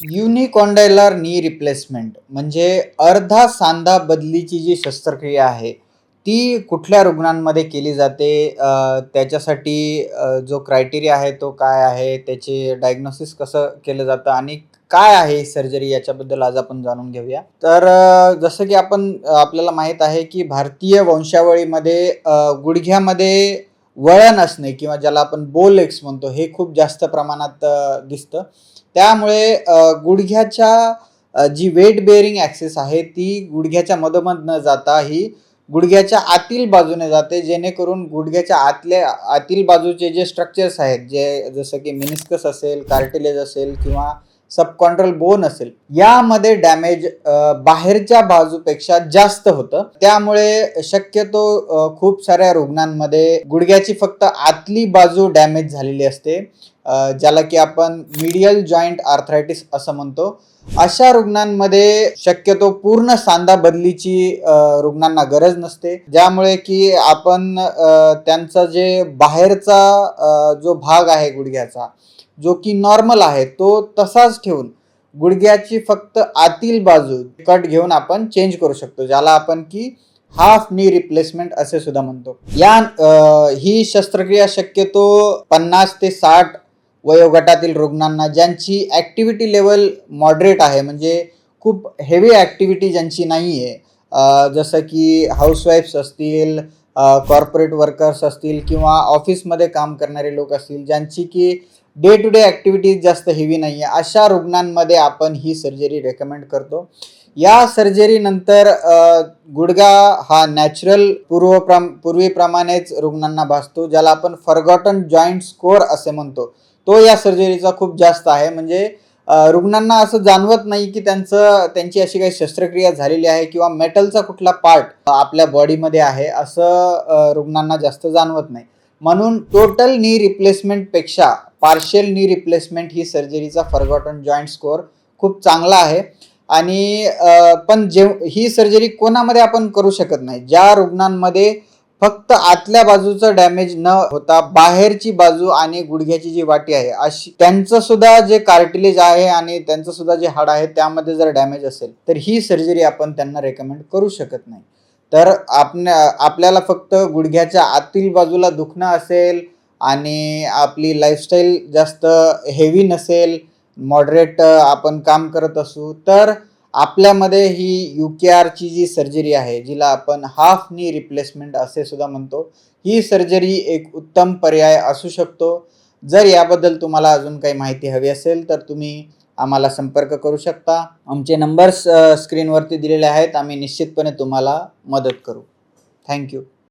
युनिकॉन्डायलर knee replacement म्हणजे अर्धा सांधा बदलीची जी शस्त्रक्रिया आहे ती कुठल्या रुग्णांमध्ये केली जाते? त्याच्यासाठी जो क्रायटेरिया आहे तो काय आहे? त्याचे डायग्नोसिस कसं केलं जातं? आणि काय आहे सर्जरी? याच्याबद्दल आज आपण जाणून घेऊया. तर जसं की आपण आपल्याला माहीत आहे की भारतीय वंशावळीमध्ये गुडघ्यामध्ये वळण असणे किंवा ज्याला आपण बोलेक्स म्हणतो हे खूप जास्त प्रमाणात दिसतं. त्यामुळे गुडघ्याच्या जी वेट बेअरिंग ॲक्सेस आहे ती गुडघ्याच्या मधोमध न जाता ही गुडघ्याच्या आतील बाजूने जाते जेणेकरून गुडघ्याच्या आतल्या आतील बाजूचे जे स्ट्रक्चर्स आहेत जे जसं की मिनिस्कस असेल कार्टिलेज असेल किंवा सबकॉन्ट्रल बोन असेल यामध्ये डॅमेज बाहेरच्या बाजूपेक्षा जास्त होतं. त्यामुळे शक्यतो खूप साऱ्या रुग्णांमध्ये गुडघ्याची फक्त आतली बाजू डॅमेज झालेली असते. ज्याला की आपण मिडियल जॉईंट आर्थरायटिस असं म्हणतो. अशा रुग्णांमध्ये शक्यतो पूर्ण सांधा बदलीची रुग्णांना गरज नसते. ज्यामुळे की आपण त्यांचा जे बाहेरचा जो भाग आहे गुडघ्याचा जो की नॉर्मल आहे तो तसाच ठेवून गुडघ्याची फक्त आतील बाजू कट घेऊन आपण चेंज करू शकतो. ज्याला आपण की हाफ नी रिप्लेसमेंट असे सुद्धा म्हणतो. या ही शस्त्रक्रिया शक्यतो पन्नास ते साठ वयोगटातील रुग्णांना ज्यांची ॲक्टिव्हिटी लेवल मॉडरेट आहे म्हणजे खूप हेवी ॲक्टिव्हिटी ज्यांची नाही आहे जसं की हाऊसवाईफ्स असतील कॉर्पोरेट वर्कर्स असतील किंवा ऑफिसमध्ये काम करणारे लोक असतील ज्यांची की डे टू डे ॲक्टिव्हिटीज जास्त हेवी नाही आहे अशा रुग्णांमध्ये आपण ही सर्जरी रेकमेंड करतो. या सर्जरीनंतर गुडगा हा नॅचरल पूर्वप्रम पूर्वीप्रमाणेच रुग्णांना भासतो ज्याला आपण फरगॉटन जॉईंट स्कोअर असे म्हणतो. तो या सर्जरीचा खूप जास्त आहे. म्हणजे रुग्णांना असं जाणवत नाही की त्यांचं त्यांची अशी काही शस्त्रक्रिया झालेली आहे किंवा मेटलचा कुठला पार्ट आपल्या बॉडीमध्ये आहे असं रुग्णांना जास्त जाणवत नाही. म्हणून टोटल नी रिप्लेसमेंटपेक्षा पार्शियल नी रिप्लेसमेंट ही सर्जरीचा फरगॉटन जॉईंट स्कोअर खूप चांगला आहे. आणि पण जेव ही सर्जरी कोणामध्ये आपण करू शकत नाही. ज्या रुग्णांमध्ये फक्त आतल्या बाजूचं डॅमेज न होता बाहेरची बाजू आणि गुडघ्याची जी वाटी आहे अशी त्यांचं सुद्धा जे कार्टिलेज आहे आणि त्यांचं सुद्धा जे हाड आहे त्यामध्ये जर डॅमेज असेल तर ही सर्जरी आपण त्यांना रेकमेंड करू शकत नाही. तर आपण आपल्याला फक्त गुडघ्याच्या आतील बाजूला दुखणं असेल आणि आपली लाईफस्टाईल जास्त हेवी नसेल मॉडरेट आपण काम करत असू तर आपल्यामध्ये ही you K Archi G surgery आहे जिला आपण हाफ नी रिप्लेसमेंट असे सुद्धा म्हणतो ही सर्जरी एक उत्तम पर्याय असू शकतो. जर याबद्दल तुम्हाला अजून काही माहिती हवी असेल तर तुम्ही आम्हाला संपर्क करू शकता. आमचे नंबर्स स्क्रीनवरती दिलेले आहेत आम्ही निश्चितपणे तुम्हाला मदत करू. थँक्यू